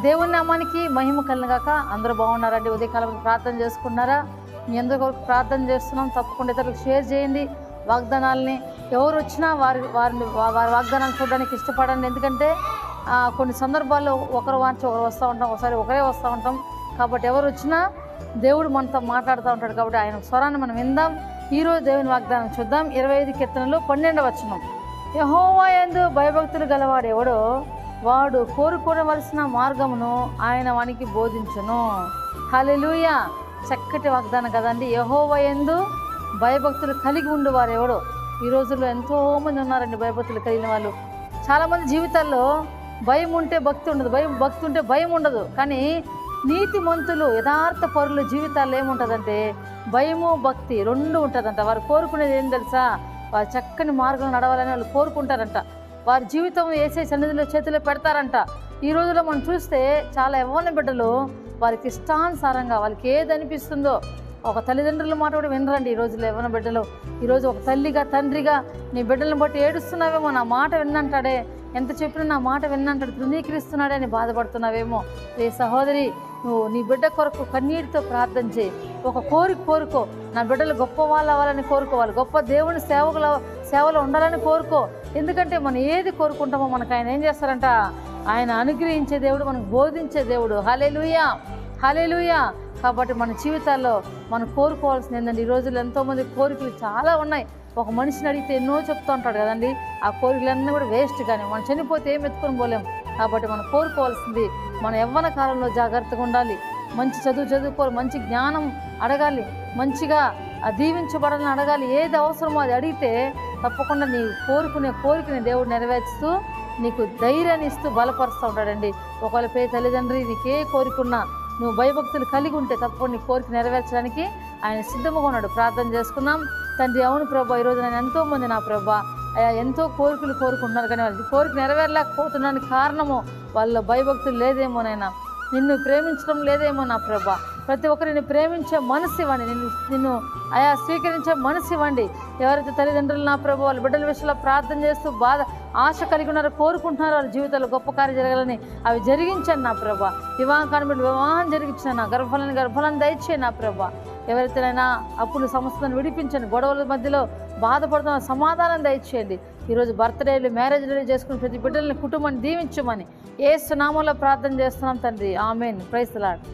దేవుని నామానికి మహిమ కలిగాక అందరూ బాగున్నారండి? ఉదయకాలం ప్రార్థన చేసుకున్నారా మీ అందరి కొరకు ప్రార్థన చేస్తున్నాం. తప్పకుండా ఇతరులకు షేర్ చేయండి. వాగ్దానాలని ఎవరు వచ్చినా వారి వారిని వారి వాగ్దానాలు చూడడానికి ఇష్టపడండి. ఎందుకంటే ఆ, కొన్ని సందర్భాల్లో ఒకరు వాంచి ఒకరు వస్తూ ఉంటాం. ఒకసారి ఒకరే వస్తూ ఉంటాం. కాబట్టి ఎవరు వచ్చినా దేవుడు మనతో మాట్లాడుతూ ఉంటాడు కాబట్టి ఆయన స్వరాన్ని మనం విందాం. ఈరోజు దేవుని వాగ్దానం చూద్దాం. ఇరవై ఐదు కీర్తనలు పన్నెండవ వచనం. యహోవా ఎందు భయభక్తులు గలవాడు ఎవడో వాడు కోరుకోవలసిన మార్గమును ఆయన వానికి బోధించును. హలెలుయ చక్కటి వాగ్దానం కదండి. యహోవా ఎందు భయభక్తులు కలిగి ఉండేవారు ఎవడో ఈ రోజుల్లో ఎంతోమంది ఉన్నారండి భయభక్తులు కలిగిన వాళ్ళు. చాలామంది జీవితాల్లో భయం ఉంటే భక్తి ఉండదు. భయం భక్తి ఉంటే భయం ఉండదు. కానీ నీతి మంతులు యథార్థ పరుల జీవితాల్లో ఏముంటుందంటే భయము భక్తి రెండు ఉంటుందంట. వారు కోరుకునేది ఏం తెలుసా? వారు చక్కని మార్గం నడవాలని వాళ్ళు కోరుకుంటారంట. వారి జీవితం వేసే సన్నిధిలో చేతిలో పెడతారంట. ఈ రోజులో మనం చూస్తే చాలా యవ్వన బిడ్డలు వారికి ఇష్టానుసారంగా వాళ్ళకి ఏది అనిపిస్తుందో ఒక తల్లిదండ్రుల మాట కూడా వినరండి ఈ రోజుల్లో యవ్వన బిడ్డలు. ఈరోజు ఒక తల్లిగా తండ్రిగా నీ బిడ్డలను బట్టి ఏడుస్తున్నావేమో నా మాట విన్నంటాడే ఎంత చెప్పినా నా మాట విన్నంటాడు తృణీకరిస్తున్నాడే అని బాధపడుతున్నావేమో. ఏ సహోదరి నువ్వు నీ బిడ్డ కొరకు కన్నీటితో ప్రార్థన చేయి. ఒక కోరిక కోరుకో. నా బిడ్డలు గొప్ప వాళ్ళు అవ్వాలని కోరుకోవాలి గొప్ప దేవుని సేవకుల సేవలో ఉండాలని కోరుకో. ఎందుకంటే మనం ఏది కోరుకుంటామో మనకు ఆయన ఏం చేస్తారంట? ఆయన అనుగ్రహించే దేవుడు మనకు బోధించే దేవుడు. హలేలుయా హలేలుయా కాబట్టి మన జీవితాల్లో మనం కోరుకోవాల్సింది ఏంటంటే ఈ రోజుల్లో ఎంతోమంది కోరికలు చాలా ఉన్నాయి. ఒక మనిషిని అడిగితే ఎన్నో చెప్తూ ఉంటాడు కదండి. ఆ కోరికలన్నీ కూడా వేస్ట్ కానీ మనం చనిపోతే ఏం ఎత్తుకొని పోలేం. కాబట్టి మనం కోరుకోవాల్సింది మన యవ్వన కాలంలో జాగ్రత్తగా ఉండాలి. మంచి చదువు చదువుకోవాలి మంచి జ్ఞానం అడగాలి మంచిగా ఆ దీవించబడాలని అడగాలి. ఏది అవసరమో అది అడిగితే తప్పకుండా నీ కోరుకునే కోరికని దేవుడు నెరవేర్చుతూ నీకు ధైర్యాన్ని ఇస్తూ బలపరుస్తూ ఉంటాడండి. ఒకవేళ పే తల్లిదండ్రి నీకే కోరికున్నా నువ్వు భయభక్తులు కలిగి ఉంటే తప్పకుండా నీ కోరిక నెరవేర్చడానికి ఆయన సిద్ధంగా ఉన్నాడు. ప్రార్థన చేసుకున్నాం తండ్రి అవును ప్రభా ఈరోజు నేను ఎంతోమంది నా ప్రభా ఎంతో కోరికలు కోరుకుంటున్నారు కానీ వాళ్ళ కోరిక నెరవేరలేకపోతున్నానికి కారణము వాళ్ళ భయభక్తులు లేదేమోనైనా నిన్ను ప్రేమించడం లేదేమో నా ప్రభా. ప్రతి ఒక్కరిని ప్రేమించే మనసు ఇవ్వండి. నిన్ను నిన్ను ఆయా స్వీకరించే మనసు ఇవ్వండి. ఎవరైతే తల్లిదండ్రులు నా ప్రభు వాళ్ళ బిడ్డల విషయంలో ప్రార్థన చేస్తూ బాధ ఆశ కలిగి ఉన్నారో కోరుకుంటున్నారో వాళ్ళ జీవితాల్లో గొప్ప కార్యం జరగాలని అవి జరిగించండి నా ప్రభా. వివాహం కానిబడి వివాహం జరిగించాను నా గర్భాలను గర్భాలను దయచేయండి నా ప్రభా. ఎవరైతేనైనా అప్పులు సమస్యలను విడిపించండి. గొడవల మధ్యలో బాధపడుతున్న సమాధానం దయచేయండి. ఈరోజు బర్త్డేలు మ్యారేజ్లు చేసుకుని ప్రతి బిడ్డల్ని కుటుంబాన్ని దీవించమని ఏ సునామంలో ప్రార్థన చేస్తున్నాం తండ్రి. ఆమెన్. ప్రైస్లాడ్